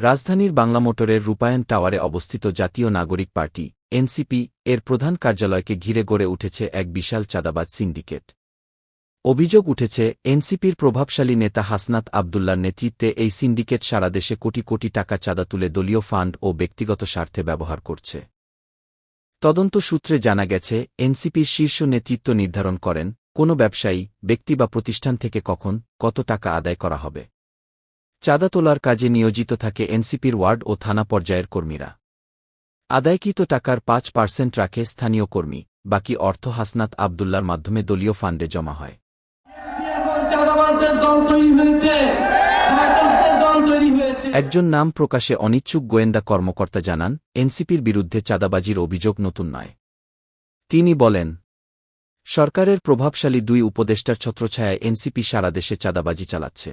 রাজধানীর বাংলা মোটরের রূপায়ণ টাওয়ারে অবস্থিত জাতীয় নাগরিক পার্টি, এনসিপি, এর প্রধান কার্যালয়কে ঘিরে গড়ে উঠেছে এক বিশাল চাঁদাবাজ সিন্ডিকেট। অভিযোগ উঠেছে, এনসিপির প্রভাবশালী নেতা হাসনাত আবদুল্লার নেতৃত্বে এই সিন্ডিকেট সারা দেশে কোটি কোটি টাকা চাঁদা তুলে দলীয় ফান্ড ও ব্যক্তিগত স্বার্থে ব্যবহার করছে। তদন্ত সূত্রে জানা গেছে, এনসিপির শীর্ষ নেতৃত্ব নির্ধারণ করেন, কোনো ব্যবসায়ী, ব্যক্তি বা প্রতিষ্ঠান থেকে কখন, কত টাকা আদায় করা হবে। চাঁদা তোলার কাজে নিয়োজিত থাকে এনসিপির ওয়ার্ড ও থানা পর্যায়ের কর্মীরা। আদায়কৃত টাকার পাঁচ পার্সেন্ট রাখে স্থানীয় কর্মী বাকি অর্থ হাসনাত আবদুল্লার মাধ্যমে দলীয় ফান্ডে জমা হয়। একজন নাম প্রকাশে অনিচ্ছুক গোয়েন্দা কর্মকর্তা জানান এনসিপির বিরুদ্ধে চাঁদাবাজির অভিযোগ নতুন নয়। তিনি বলেন সরকারের প্রভাবশালী দুই উপদেষ্টার ছত্রছায়ায় এনসিপি সারা দেশে চাঁদাবাজি চালাচ্ছে।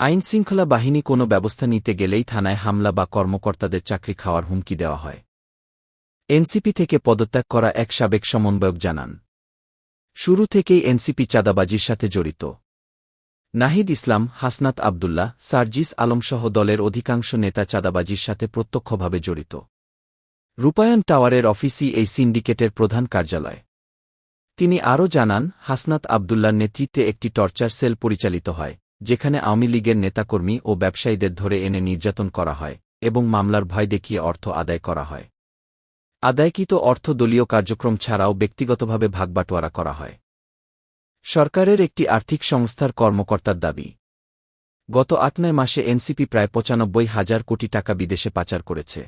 আইনশৃঙ্খলা বাহিনী কোনো ব্যবস্থা নিতে গেলেই থানায় হামলা বা কর্মকর্তাদের চাকরি খাওয়ার হুমকি দেওয়া হয়। এনসিপি থেকে পদত্যাগ করা এক সাবেক সমন্বয়ক জানান। শুরু থেকেই এনসিপি চাঁদাবাজির সাথে জড়িত। নাহিদ ইসলাম, হাসনাত আবদুল্লাহ, সার্জিস আলমসহ দলের অধিকাংশ নেতা চাঁদাবাজির সাথে প্রত্যক্ষভাবে জড়িত। রূপায়ণ টাওয়ারের অফিসই এই সিন্ডিকেটের প্রধান কার্যালয়। তিনি আরও জানান, হাসনাত আবদুল্লার নেতৃত্বে একটি টর্চার সেল পরিচালিত হয়। যেখানে আওয়ামী লীগের নেতাকর্মী ও ব্যবসায়ীদের ধরে এনে নির্যাতন করা হয় এবং মামলার ভয় দেখিয়ে অর্থ আদায় করা হয়। আদায়কৃত অর্থ দলীয় কার্যক্রম ছাড়াও ব্যক্তিগতভাবে ভাগবাটোয়ারা করা হয়। সরকারের একটি আর্থিক সংস্থার কর্মকর্তার দাবি। গত আট নয় মাসে এনসিপি প্রায় পঁচানব্বই হাজার কোটি টাকা বিদেশে পাচার করেছে।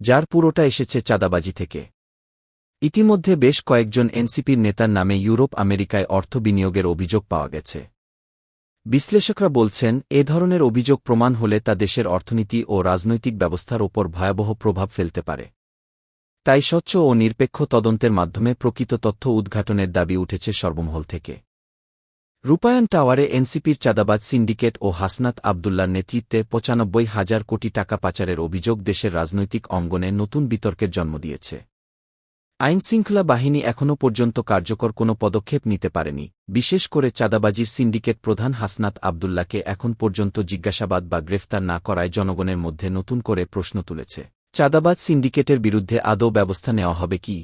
যার পুরোটা এসেছে চাঁদাবাজি থেকে। ইতিমধ্যে বেশ কয়েকজন এনসিপির নেতার নামে ইউরোপ আমেরিকায় অর্থ বিনিয়োগের অভিযোগ পাওয়া গেছে। বিশ্লেষকরা বলছেন, এ ধরনের অভিযোগ প্রমাণ হলে তা দেশের অর্থনীতি ও রাজনৈতিক ব্যবস্থার ওপর ভয়াবহ প্রভাব ফেলতে পারে। তাই স্বচ্ছ ও নিরপেক্ষ তদন্তের মাধ্যমে প্রকৃত তথ্য উদ্ঘাটনের দাবি উঠেছে সর্বমহল থেকে। রূপায়ণ টাওয়ারে এনসিপির চাঁদাবাজ সিন্ডিকেট ও হাসনাত আবদুল্লার নেতৃত্বে পঁচানব্বই হাজার কোটি টাকা পাচারের অভিযোগ দেশের রাজনৈতিক অঙ্গনে নতুন বিতর্কের জন্ম দিয়েছে। আইনশৃঙ্খলা বাহিনী এখনও পর্যন্ত কার্যকর কোনো পদক্ষেপ নিতে পারেনি, বিশেষ করে চাঁদাবাজির সিন্ডিকেট প্রধান হাসনাত আবদুল্লাকে এখন পর্যন্ত জিজ্ঞাসাবাদ বা গ্রেফতার না করায় জনগণের মধ্যে নতুন করে প্রশ্ন তুলেছে। চাঁদাবাজ সিন্ডিকেটের বিরুদ্ধে আদৌ ব্যবস্থা নেওয়া হবে কি?